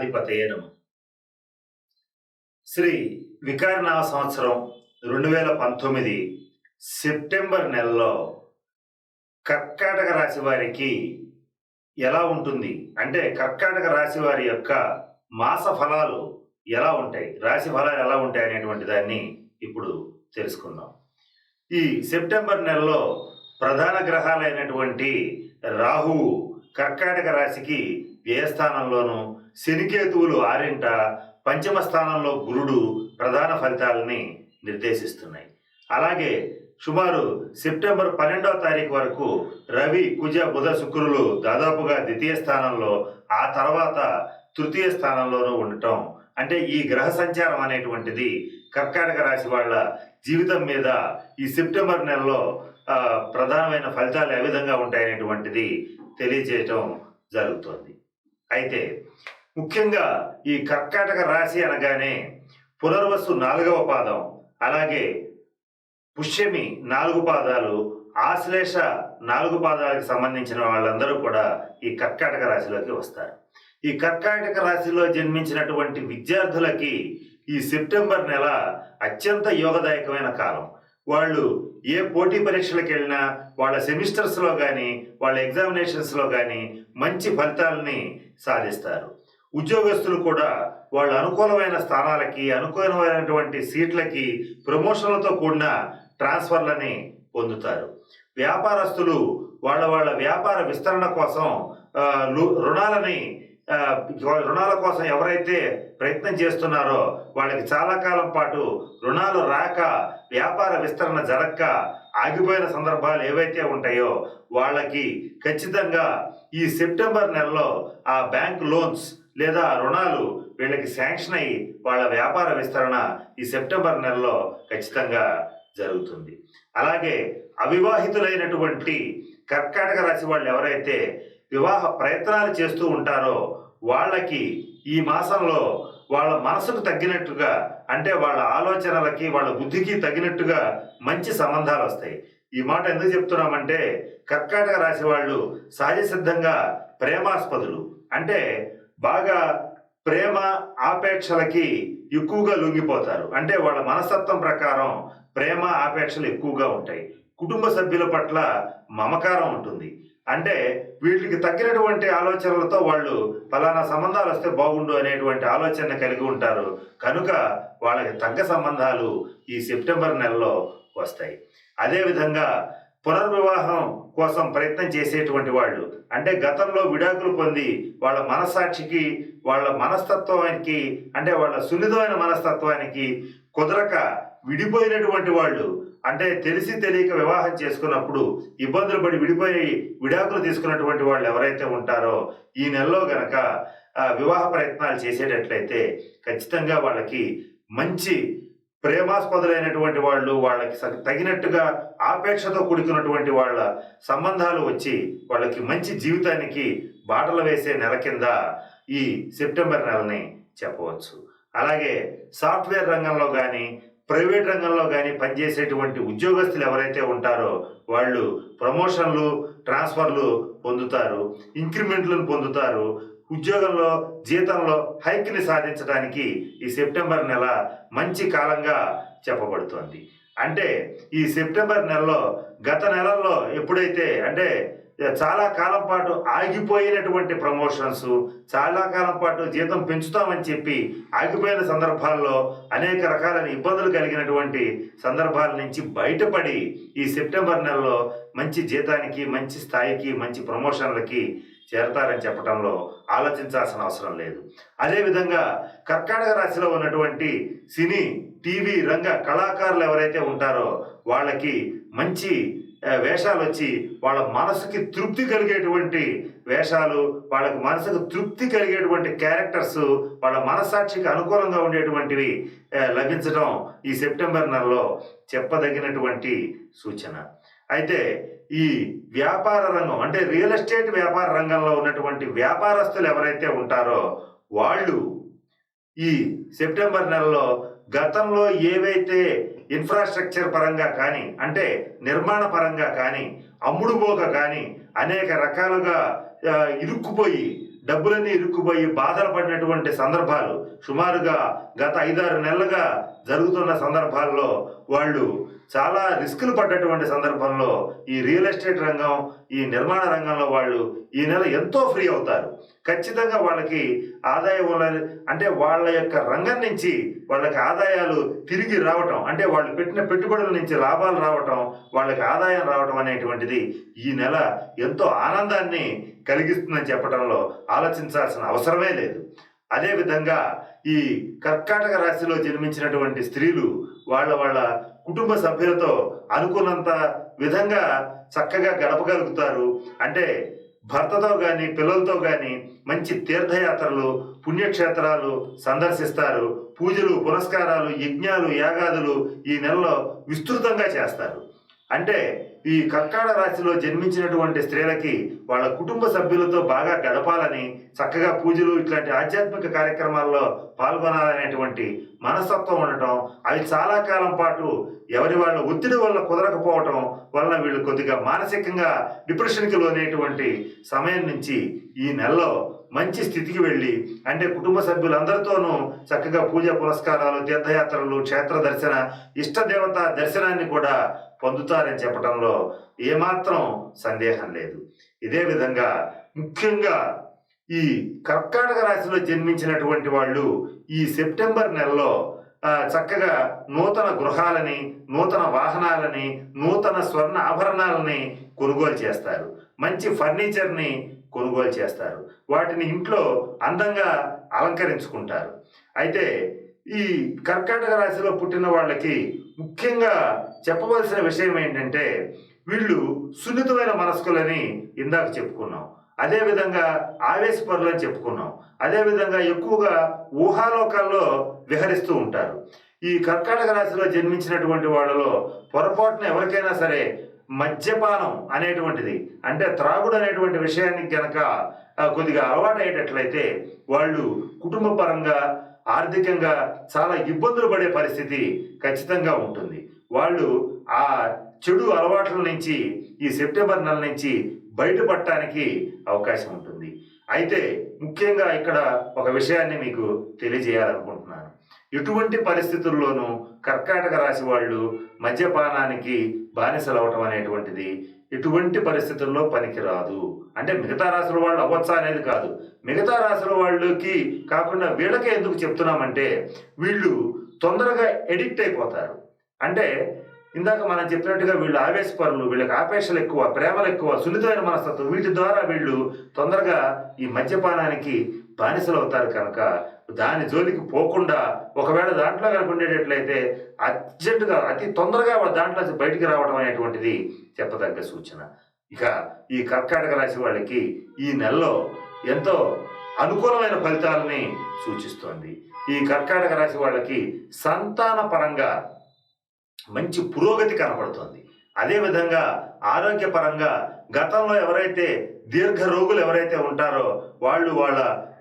గణాధిపతయే నమ శ్రీ వికారనామ సంవత్సరం రెండు వేల పంతొమ్మిది సెప్టెంబర్ నెలలో కర్కాటక రాశి వారికి ఎలా ఉంటుంది? అంటే కర్కాటక రాశి వారి యొక్క మాస ఫలాలు ఎలా ఉంటాయి? రాశి ఫలాలు ఎలా ఉంటాయి అనేటువంటి దాన్ని ఇప్పుడు తెలుసుకుందాం. ఈ సెప్టెంబర్ నెలలో ప్రధాన గ్రహాలైనటువంటి రాహువు కర్కాటక రాశికి వ్యయస్థానంలోను శనికేతువులు ఆరింట పంచమ స్థానంలో గురుడు ప్రధాన ఫలితాలని నిర్దేశిస్తున్నాయి. అలాగే సుమారు సెప్టెంబర్ పన్నెండవ తారీఖు వరకు రవి కుజ బుధ శుక్రులు దాదాపుగా ద్వితీయ స్థానంలో ఆ తర్వాత తృతీయ స్థానంలోనూ ఉండటం. అంటే ఈ గ్రహ సంచారం అనేటువంటిది కర్కాటక రాశి వాళ్ళ జీవితం మీద ఈ సెప్టెంబర్ నెలలో ప్రధానమైన ఫలితాలు ఏ విధంగా ఉంటాయనేటువంటిది తెలియజేయటం జరుగుతోంది. అయితే ముఖ్యంగా ఈ కర్కాటక రాశి అనగానే పునర్వసు నాలుగవ పాదం అలాగే పుష్యమి నాలుగు పాదాలు ఆశ్లేష నాలుగు పాదాలకు సంబంధించిన వాళ్ళందరూ కూడా ఈ కర్కాటక రాశిలోకి వస్తారు. ఈ కర్కాటక రాశిలో జన్మించినటువంటి విద్యార్థులకి ఈ సెప్టెంబర్ నెల అత్యంత యోగదాయకమైన కాలం. వాళ్ళు ఏ పోటీ పరీక్షలకు వెళ్ళినా వాళ్ళ సెమిస్టర్స్లో కానీ వాళ్ళ ఎగ్జామినేషన్స్లో కానీ మంచి ఫలితాలని సాధిస్తారు. ఉద్యోగస్తులు కూడా వాళ్ళ అనుకూలమైన స్థానాలకి అనుకూలమైనటువంటి సీట్లకి ప్రమోషన్లతో కూడిన ట్రాన్స్ఫర్లని పొందుతారు. వ్యాపారస్తులు వాళ్ళ వాళ్ళ వ్యాపార విస్తరణ కోసం రుణాలని రుణాల కోసం ఎవరైతే ప్రయత్నం చేస్తున్నారో వాళ్ళకి చాలా కాలం పాటు రుణాలు రాక వ్యాపార విస్తరణ జరగక ఆగిపోయిన సందర్భాలు ఏవైతే ఉంటాయో వాళ్ళకి ఖచ్చితంగా ఈ సెప్టెంబర్ నెలలో ఆ బ్యాంక్ లోన్స్ లేదా రుణాలు వీళ్ళకి శాంక్షన్ అయ్యి వాళ్ళ వ్యాపార విస్తరణ ఈ సెప్టెంబర్ నెలలో ఖచ్చితంగా జరుగుతుంది. అలాగే అవివాహితులైనటువంటి కర్కాటక రాశి వాళ్ళు ఎవరైతే వివాహ ప్రయత్నాలు చేస్తూ ఉంటారో వాళ్ళకి ఈ మాసంలో వాళ్ళ మనసుకు తగ్గినట్టుగా అంటే వాళ్ళ ఆలోచనలకి వాళ్ళ బుద్ధికి తగినట్టుగా మంచి సంబంధాలు వస్తాయి. ఈ మాట ఎందుకు చెప్తున్నామంటే కర్కాటక రాశి వాళ్ళు సహజ సిద్ధంగా ప్రేమాస్పదులు. అంటే బాగా ప్రేమ ఆపేక్షలకి ఎక్కువగా లొంగిపోతారు. అంటే వాళ్ళ మనస్తత్వం ప్రకారం ప్రేమ ఆపేక్షలు ఎక్కువగా ఉంటాయి. కుటుంబ సభ్యుల పట్ల మమకారం ఉంటుంది. అంటే వీటికి తగ్గినటువంటి ఆలోచనలతో వాళ్ళు ఫలానా సంబంధాలు వస్తే బాగుండు అనేటువంటి ఆలోచన కలిగి ఉంటారు. కనుక వాళ్ళకి తగ్గ సంబంధాలు ఈ సెప్టెంబర్ నెలలో వస్తాయి. అదేవిధంగా పునర్వివాహం కోసం ప్రయత్నం చేసేటువంటి వాళ్ళు అంటే గతంలో విడాకులు పొంది వాళ్ళ మనస్సాక్షికి వాళ్ళ మనస్తత్వానికి అంటే వాళ్ళ సున్నితమైన మనస్తత్వానికి కుదరక విడిపోయినటువంటి వాళ్ళు అంటే తెలిసి తెలియక వివాహం చేసుకున్నప్పుడు ఇబ్బందులు పడి విడిపోయి విడాకులు తీసుకున్నటువంటి వాళ్ళు ఎవరైతే ఉంటారో ఈ నెలలో గనక వివాహ ప్రయత్నాలు చేసేటట్లయితే ఖచ్చితంగా వాళ్ళకి మంచి ప్రేమాస్పదులైనటువంటి వాళ్ళు వాళ్ళకి తగినట్టుగా ఆపేక్షతో కూడుకున్నటువంటి వాళ్ళ సంబంధాలు వచ్చి వాళ్ళకి మంచి జీవితానికి బాటలు వేసే నెల కింద ఈ సెప్టెంబర్ నెలని చెప్పవచ్చు. అలాగే సాఫ్ట్వేర్ రంగంలో కానీ ప్రైవేట్ రంగంలో కానీ పనిచేసేటువంటి ఉద్యోగస్తులు ఎవరైతే ఉంటారో వాళ్ళు ప్రమోషన్లు ట్రాన్స్ఫర్లు పొందుతారు ఇంక్రిమెంట్లను పొందుతారు. ఉద్యోగంలో జీతంలో హైక్ని సాధించడానికి ఈ సెప్టెంబర్ నెల మంచి కాలంగా చెప్పబడుతోంది. అంటే ఈ సెప్టెంబర్ నెలలో గత నెలల్లో ఎప్పుడైతే అంటే చాలా కాలం పాటు ఆగిపోయినటువంటి ప్రమోషన్స్ చాలా కాలం పాటు జీతం పెంచుతామని చెప్పి ఆగిపోయిన సందర్భాల్లో అనేక రకాలైన ఇబ్బందులు కలిగినటువంటి సందర్భాల నుంచి బయటపడి ఈ సెప్టెంబర్ నెలలో మంచి జీతానికి మంచి స్థాయికి మంచి ప్రమోషన్లకి చేరతారని చెప్పడంలో ఆలోచించాల్సిన అవసరం లేదు. అదేవిధంగా కర్కాటక రాశిలో ఉన్నటువంటి సినీ టీవీ రంగ కళాకారులు ఎవరైతే ఉంటారో వాళ్ళకి మంచి వేషాలు వచ్చి వాళ్ళ మనసుకి తృప్తి కలిగేటువంటి వేషాలు వాళ్ళకి మనసుకు తృప్తి కలిగేటువంటి క్యారెక్టర్స్ వాళ్ళ మనస్సాక్షికి అనుకూలంగా ఉండేటువంటివి లభించడం ఈ సెప్టెంబర్ నెలలో చెప్పదగినటువంటి సూచన. అయితే ఈ వ్యాపార రంగం అంటే రియల్ ఎస్టేట్ వ్యాపార రంగంలో ఉన్నటువంటి వ్యాపారస్తులు ఎవరైతే ఉంటారో వాళ్ళు ఈ సెప్టెంబర్ నెలలో గతంలో ఏవైతే ఇన్ఫ్రాస్ట్రక్చర్ పరంగా కానీ అంటే నిర్మాణ పరంగా కానీ అమ్ముడుపోక కానీ అనేక రకాలుగా ఇరుక్కుపోయి డబ్బులన్నీ ఇరుక్కుపోయి బాధలు పడినటువంటి సందర్భాలు సుమారుగా గత ఐదారు నెలలుగా జరుగుతున్న సందర్భాల్లో వాళ్ళు చాలా రిస్కులు పడ్డటువంటి సందర్భంలో ఈ రియల్ ఎస్టేట్ రంగం ఈ నిర్మాణ రంగంలో వాళ్ళు ఈ నెల ఎంతో ఫ్రీ అవుతారు. ఖచ్చితంగా వాళ్ళకి ఆదాయం అంటే వాళ్ళ యొక్క రంగం నుంచి వాళ్ళకి ఆదాయాలు తిరిగి రావటం అంటే వాళ్ళు పెట్టిన పెట్టుబడుల నుంచి లాభాలు రావటం వాళ్ళకి ఆదాయం రావటం అనేటువంటిది ఈ నెల ఎంతో ఆనందాన్ని కలిగిస్తుందని చెప్పడంలో ఆలోచించాల్సిన అవసరమే లేదు. అదేవిధంగా ఈ కర్కాటక రాశిలో జన్మించినటువంటి స్త్రీలు వాళ్ళ వాళ్ళ కుటుంబ సభ్యులతో అనుకున్నంత విధంగా చక్కగా గడపగలుగుతారు. అంటే భర్తతో కానీ పిల్లలతో కానీ మంచి తీర్థయాత్రలు పుణ్యక్షేత్రాలు సందర్శిస్తారు. పూజలు పునస్కారాలు యజ్ఞాలు యాగాదులు ఈ నెలలో విస్తృతంగా చేస్తారు. అంటే ఈ కర్కాడ రాశిలో జన్మించినటువంటి స్త్రీలకి వాళ్ళ కుటుంబ సభ్యులతో బాగా గడపాలని చక్కగా పూజలు ఇట్లాంటి ఆధ్యాత్మిక కార్యక్రమాల్లో పాల్గొనాలనేటువంటి మనస్తత్వం ఉండటం అవి చాలా కాలం పాటు ఎవరి వాళ్ళ ఒత్తిడి వల్ల కుదరకపోవటం వలన వీళ్ళు కొద్దిగా మానసికంగా డిప్రెషన్కి లోనేటువంటి సమయం నుంచి ఈ నెలలో మంచి స్థితికి వెళ్ళి అంటే కుటుంబ సభ్యులందరితోనూ చక్కగా పూజ పురస్కారాలు తీర్థయాత్రలు క్షేత్ర దర్శన ఇష్ట దేవత దర్శనాన్ని కూడా పొందుతారని చెప్పడంలో ఏమాత్రం సందేహం లేదు. ఇదే విధంగా ముఖ్యంగా ఈ కర్కాటక రాశిలో జన్మించినటువంటి వాళ్ళు ఈ సెప్టెంబర్ నెలలో చక్కగా నూతన గృహాలని నూతన వాహనాలని నూతన స్వర్ణ ఆభరణాలని కొనుగోలు చేస్తారు. మంచి ఫర్నిచర్ని కొనుగోలు చేస్తారు. వాటిని ఇంట్లో అందంగా అలంకరించుకుంటారు. అయితే ఈ కర్కాటక రాశిలో పుట్టిన వాళ్ళకి ముఖ్యంగా చెప్పవలసిన విషయం ఏంటంటే వీళ్ళు సున్నితమైన మనస్కులని ఇందాక చెప్పుకున్నాం. అదేవిధంగా ఆవేశపరులని అని చెప్పుకున్నాం అదేవిధంగా ఎక్కువగా ఊహాలోకాల్లో విహరిస్తూ ఉంటారు. ఈ కర్కాటక రాశిలో జన్మించినటువంటి వాళ్ళలో పొరపాటున ఎవరికైనా సరే మద్యపానం అనేటువంటిది. అంటే త్రాగుడు అనేటువంటి విషయానికి గనక కొద్దిగా అలవాటు అయ్యేటట్లయితే వాళ్ళు కుటుంబ పరంగా ఆర్థికంగా చాలా ఇబ్బందులు పడే పరిస్థితి ఖచ్చితంగా ఉంటుంది. వాళ్ళు ఆ చెడు అలవాట్ల నుంచి ఈ సెప్టెంబర్ నెల నుంచి బయటపడటానికి అవకాశం ఉంటుంది. అయితే ముఖ్యంగా ఇక్కడ ఒక విషయాన్ని మీకు తెలియజేయాలనుకుంటున్నాను. ఎటువంటి పరిస్థితుల్లోనూ కర్కాటక రాశి వాళ్ళు మద్యపానానికి బానిసలవటం అనేటువంటిది ఎటువంటి పరిస్థితుల్లో పనికిరాదు. అంటే మిగతా రాశుల వాళ్ళు అవ్వచ్చా అనేది కాదు. మిగతా రాశుల వాళ్ళకి కాకుండా వీళ్ళకే ఎందుకు చెప్తున్నామంటే వీళ్ళు తొందరగా ఎడిక్ట్ అయిపోతారు. అంటే ఇందాక మనం చెప్పినట్టుగా వీళ్ళు ఆవేశపరులు వీళ్ళకి ఆపేక్షలు ఎక్కువ ప్రేమలు ఎక్కువ సున్నితమైన మనస్తత్వం వీటి ద్వారా వీళ్ళు తొందరగా ఈ మద్యపానానికి బానిసలు అవుతారు కనుక దాని జోలికి పోకుండా ఒకవేళ దాంట్లో కనుక ఉండేటట్లయితే అర్జెంటుగా అతి తొందరగా వాళ్ళ దాంట్లో బయటికి రావడం అనేటువంటిది చెప్పదగ్గ సూచన. ఇక ఈ కర్కాటక రాశి వాళ్ళకి ఈ నెలలో ఎంతో అనుకూలమైన ఫలితాలని సూచిస్తోంది. ఈ కర్కాటక రాశి వాళ్ళకి సంతాన పరంగా మంచి పురోగతి కనపడుతోంది అదేవిధంగా ఆరోగ్యపరంగా గతంలో ఎవరైతే దీర్ఘ రోగులు ఎవరైతే ఉంటారో వాళ్ళు వాళ్ళ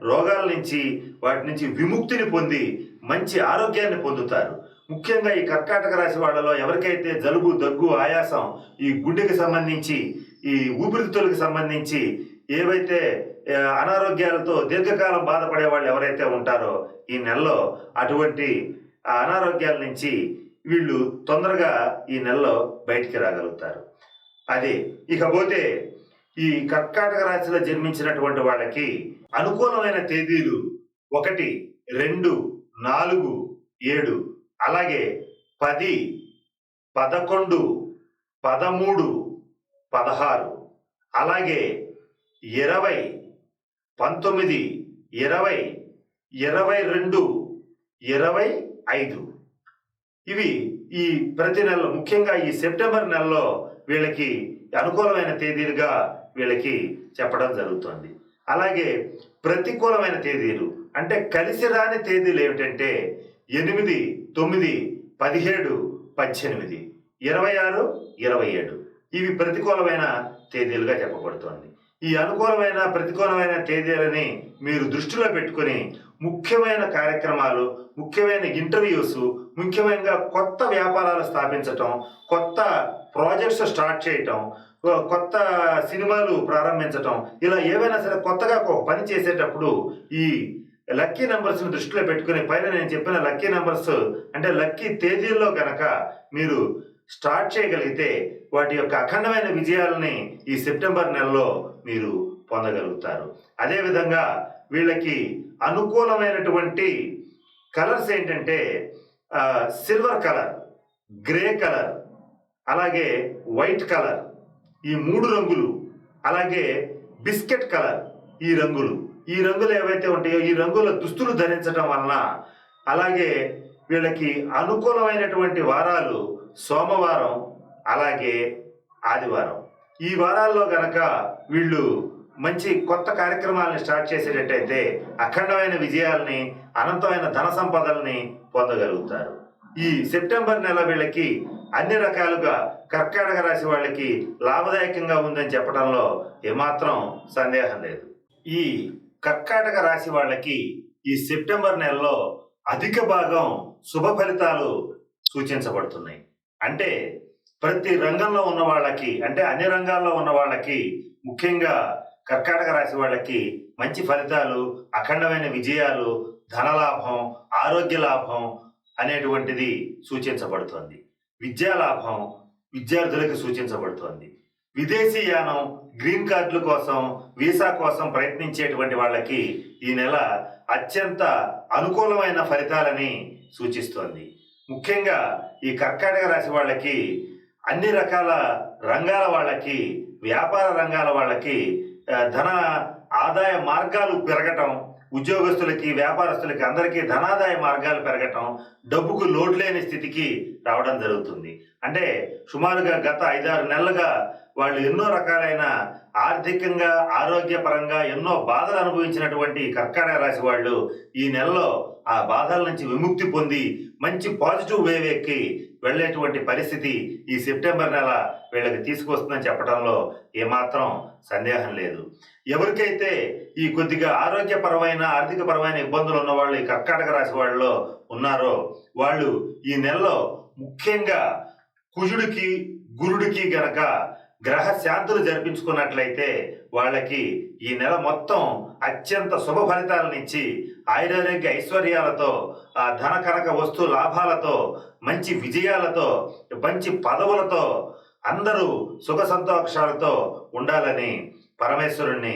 రోగాల నుంచి వాటి నుంచి విముక్తిని పొంది మంచి ఆరోగ్యాన్ని పొందుతారు. ముఖ్యంగా ఈ కర్కాటక రాశి వాళ్ళలో ఎవరికైతే జలుబు దగ్గు ఆయాసం ఈ గుండెకి సంబంధించి ఈ ఊపిరితిత్తులకు సంబంధించి ఏవైతే అనారోగ్యాలతో దీర్ఘకాలం బాధపడే వాళ్ళు ఎవరైతే ఉంటారో ఈ నెలలో అటువంటి అనారోగ్యాల నుంచి వీళ్ళు తొందరగా ఈ నెలలో బయటికి రాగలుగుతారు. అదే ఇకపోతే ఈ కర్కాటక రాశిలో జన్మించినటువంటి వాళ్ళకి అనుకూలమైన తేదీలు ఒకటి రెండు నాలుగు ఏడు అలాగే పది పదకొండు పదమూడు పదహారు అలాగే ఇరవై పంతొమ్మిది ఇరవై ఇరవై రెండు ఇరవై ఐదు. ఇవి ఈ ప్రతి నెలలో ముఖ్యంగా ఈ సెప్టెంబర్ నెలలో వీళ్ళకి అనుకూలమైన తేదీలుగా వీళ్ళకి చెప్పడం జరుగుతుంది. అలాగే ప్రతికూలమైన తేదీలు అంటే కలిసి రాని తేదీలు ఏమిటంటే ఎనిమిది తొమ్మిది పదిహేడు పద్దెనిమిది ఇరవై ఆరు ఇరవై ఏడు. ఇవి ప్రతికూలమైన తేదీలుగా చెప్పబడుతోంది. ఈ అనుకూలమైన ప్రతికూలమైన తేదీలని మీరు దృష్టిలో పెట్టుకుని ముఖ్యమైన కార్యక్రమాలు ముఖ్యమైన ఇంటర్వ్యూస్ ముఖ్యమైన కొత్త వ్యాపారాలు స్థాపించటం కొత్త ప్రాజెక్ట్స్ స్టార్ట్ చేయటం కొత్త సినిమాలు ప్రారంభించటం. ఇలా ఏవైనా సరే కొత్తగా ఒక పని చేసేటప్పుడు ఈ లక్కీ నెంబర్స్ని దృష్టిలో పెట్టుకుని పైన నేను చెప్పిన లక్కీ నెంబర్స్ అంటే లక్కీ తేదీల్లో గనక మీరు స్టార్ట్ చేయగలిగితే వాటి యొక్క అఖండమైన విజయాలని ఈ సెప్టెంబర్ నెలలో మీరు పొందగలుగుతారు. అదేవిధంగా వీళ్ళకి అనుకూలమైనటువంటి కలర్స్ ఏంటంటే సిల్వర్ కలర్ గ్రే కలర్ అలాగే వైట్ కలర్ ఈ మూడు రంగులు అలాగే బిస్కెట్ కలర్ ఈ రంగులు. ఈ రంగులు ఏవైతే ఉంటాయో ఈ రంగుల దుస్తులు ధరించడం వలన అలాగే వీళ్ళకి అనుకూలమైనటువంటి వారాలు సోమవారం అలాగే ఆదివారం. ఈ వారాల్లో గనక వీళ్ళు మంచి కొత్త కార్యక్రమాలను స్టార్ట్ చేసేటట్టయితే అఖండమైన విజయాల్ని అనంతమైన ధన సంపదల్ని పొందగలుగుతారు. ఈ సెప్టెంబర్ నెల వీళ్ళకి అన్ని రకాలుగా కర్కాటక రాశి వాళ్ళకి లాభదాయకంగా ఉందని చెప్పడంలో ఏమాత్రం సందేహం లేదు. ఈ కర్కాటక రాశి వాళ్ళకి ఈ సెప్టెంబర్ నెలలో అధిక భాగం శుభ ఫలితాలు సూచించబడుతున్నాయి. అంటే ప్రతి రంగంలో ఉన్న వాళ్ళకి అంటే అన్ని రంగాల్లో ఉన్న వాళ్ళకి ముఖ్యంగా కర్కాటక రాశి వాళ్ళకి మంచి ఫలితాలు అఖండమైన విజయాలు ధనలాభం ఆరోగ్య లాభం అనేటువంటిది సూచించబడుతోంది. విద్యా లాభం విద్యార్థులకు సూచించబడుతోంది. విదేశీ యానం గ్రీన్ కార్డుల కోసం వీసా కోసం ప్రయత్నించేటువంటి వాళ్ళకి ఈ నెల అత్యంత అనుకూలమైన ఫలితాలని సూచిస్తోంది. ముఖ్యంగా ఈ కర్కాటక రాశి వాళ్ళకి అన్ని రకాల రంగాల వాళ్ళకి వ్యాపార రంగాల వాళ్ళకి ధన ఆదాయ మార్గాలు పెరగటం ఉద్యోగస్తులకి వ్యాపారస్తులకి అందరికీ ధనాదాయ మార్గాలు పెరగటం డబ్బుకు లోటు లేని స్థితికి రావడం జరుగుతుంది. అంటే సుమారుగా గత ఐదారు నెలలుగా వాళ్ళు ఎన్నో రకాలైన ఆర్థికంగా ఆరోగ్యపరంగా ఎన్నో బాధలు అనుభవించినటువంటి ఈ కర్కాటక రాశి వాళ్ళు ఈ నెలలో ఆ బాధల నుంచి విముక్తి పొంది మంచి పాజిటివ్ వేవ్ ఎక్కి వెళ్ళేటువంటి పరిస్థితి ఈ సెప్టెంబర్ నెల వీళ్ళకి తీసుకొస్తుందని చెప్పడంలో ఏమాత్రం సందేహం లేదు. ఎవరికైతే ఈ కొద్దిగా ఆరోగ్యపరమైన ఆర్థికపరమైన ఇబ్బందులు ఉన్న వాళ్ళు ఈ కర్కాటక రాశి వాళ్ళలో ఉన్నారో. వాళ్ళు ఈ నెలలో ముఖ్యంగా కుజుడికి గురుడికి గనక గ్రహ శాంతులు జరిపించుకున్నట్లయితే వాళ్ళకి ఈ నెల మొత్తం అత్యంత శుభ ఫలితాలనిచ్చి ఆయురారోగ్య ఐశ్వర్యాలతో ఆ ధన కనక వస్తు లాభాలతో మంచి విజయాలతో మంచి పదవులతో అందరూ సుఖ సంతోషాలతో ఉండాలని పరమేశ్వరుణ్ణి